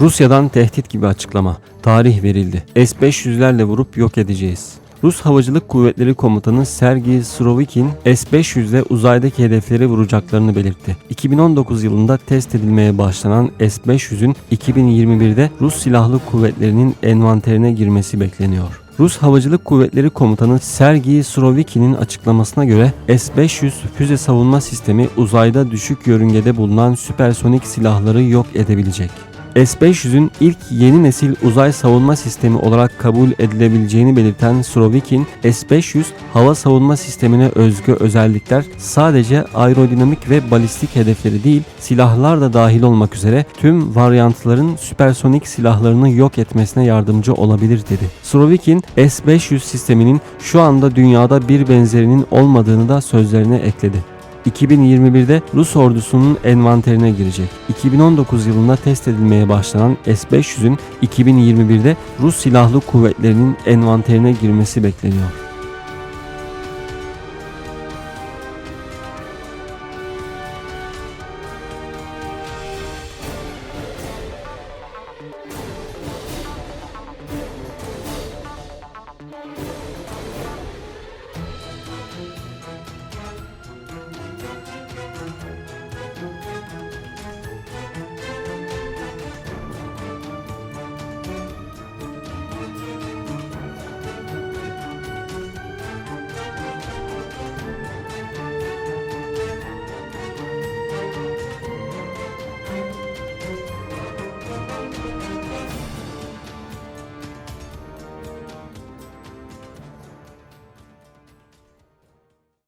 Rusya'dan tehdit gibi açıklama. Tarih verildi. S-500'lerle vurup yok edeceğiz. Rus Havacılık Kuvvetleri Komutanı Sergey Surovikin S-500'le uzaydaki hedefleri vuracaklarını belirtti. 2019 yılında test edilmeye başlanan S-500'ün 2021'de Rus Silahlı Kuvvetleri'nin envanterine girmesi bekleniyor. Rus Havacılık Kuvvetleri Komutanı Sergey Surovikin'in açıklamasına göre S-500 füze savunma sistemi uzayda düşük yörüngede bulunan süpersonik silahları yok edebilecek. S-500'ün ilk yeni nesil uzay savunma sistemi olarak kabul edilebileceğini belirten Surovikin, S-500 hava savunma sistemine özgü özellikler sadece aerodinamik ve balistik hedefleri değil, silahlar da dahil olmak üzere tüm varyantların süpersonik silahlarını yok etmesine yardımcı olabilir dedi. Surovikin, S-500 sisteminin şu anda dünyada bir benzerinin olmadığını da sözlerine ekledi. 2021'de Rus ordusunun envanterine girecek. 2019 yılında test edilmeye başlanan S-500'ün 2021'de Rus Silahlı Kuvvetleri'nin envanterine girmesi bekleniyor.